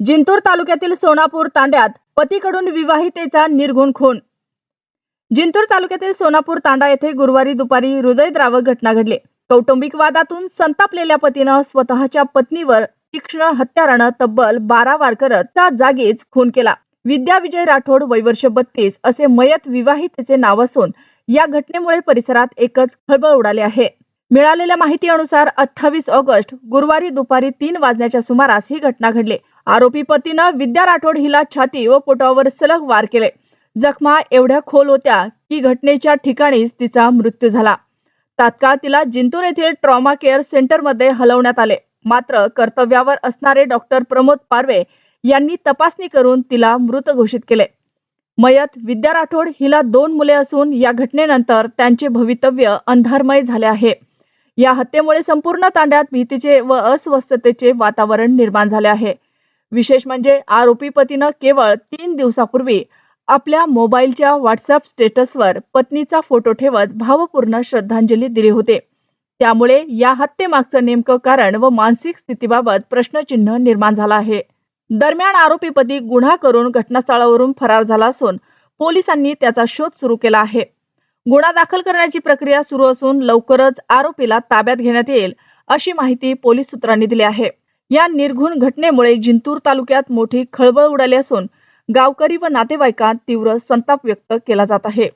जिंतूर तालुक्यातील सोनापूर तांड्यात पतीकडून विवाहितेचा निर्गुण खून. जिंतूर तालुक्यातील सोनापूर तांडा येथे गुरुवारी दुपारी हृदयद्रावक घटना घडली. कौटुंबिक वादातून संतापलेल्या पतीनं स्वतःच्या पत्नीवर तीक्ष्ण हत्यारानं तब्बल बारा वार करत त्या जागीच खून केला. विद्या विजय राठोड वैवर्ष बत्तीस असे मयत विवाहितेचे नाव असून या घटनेमुळे परिसरात एकच खळबळ उडाली आहे. मिळालेल्या माहितीनुसार अठ्ठावीस ऑगस्ट गुरुवारी दुपारी तीन वाजण्याच्या सुमारास ही घटना घडली. आरोपी पतीनं विद्या राठोड हिला छाती व पोटावर सलग वार केले. जखमा एवढ्या खोल होत्या की घटनेच्या ठिकाणीच तिचा मृत्यू झाला. तात्काळ तिला जिंतूर येथील ट्रॉमा केअर सेंटरमध्ये हलवण्यात आले. मात्र कर्तव्यावर असणारे डॉक्टर प्रमोद पारवे यांनी तपासणी करून तिला मृत घोषित केले. मयत विद्या राठोड हिला दोन मुले असून या घटनेनंतर त्यांचे भवितव्य अंधारमय झाले आहे. या हत्येमुळे संपूर्ण तांड्यात भीतीचे व अस्वस्थतेचे वातावरण निर्माण झाले आहे. विशेष म्हणजे आरोपी पतीनं केवळ तीन दिवसापूर्वी आपल्या मोबाईलच्या व्हॉट्सअप स्टेटसवर पत्नीचा फोटो ठेवत भावपूर्ण श्रद्धांजली दिली होते. त्यामुळे या हत्येमागचं नेमकं कारण व मानसिक स्थितीबाबत प्रश्नचिन्ह निर्माण झाला आहे. दरम्यान आरोपी पती गुन्हा करून घटनास्थळावरून फरार झाला असून पोलिसांनी त्याचा शोध सुरू केला आहे. गुन्हा दाखल करण्याची प्रक्रिया सुरू असून लवकरच आरोपीला ताब्यात घेण्यात येईल अशी माहिती पोलीस सूत्रांनी दिली आहे. या निर्घुण घटनेमुळे जिंतूर तालुक्यात मोठी खळबळ उडाली असून गावकरी व नातेवाईकांत तीव्र संताप व्यक्त केला जात आहे.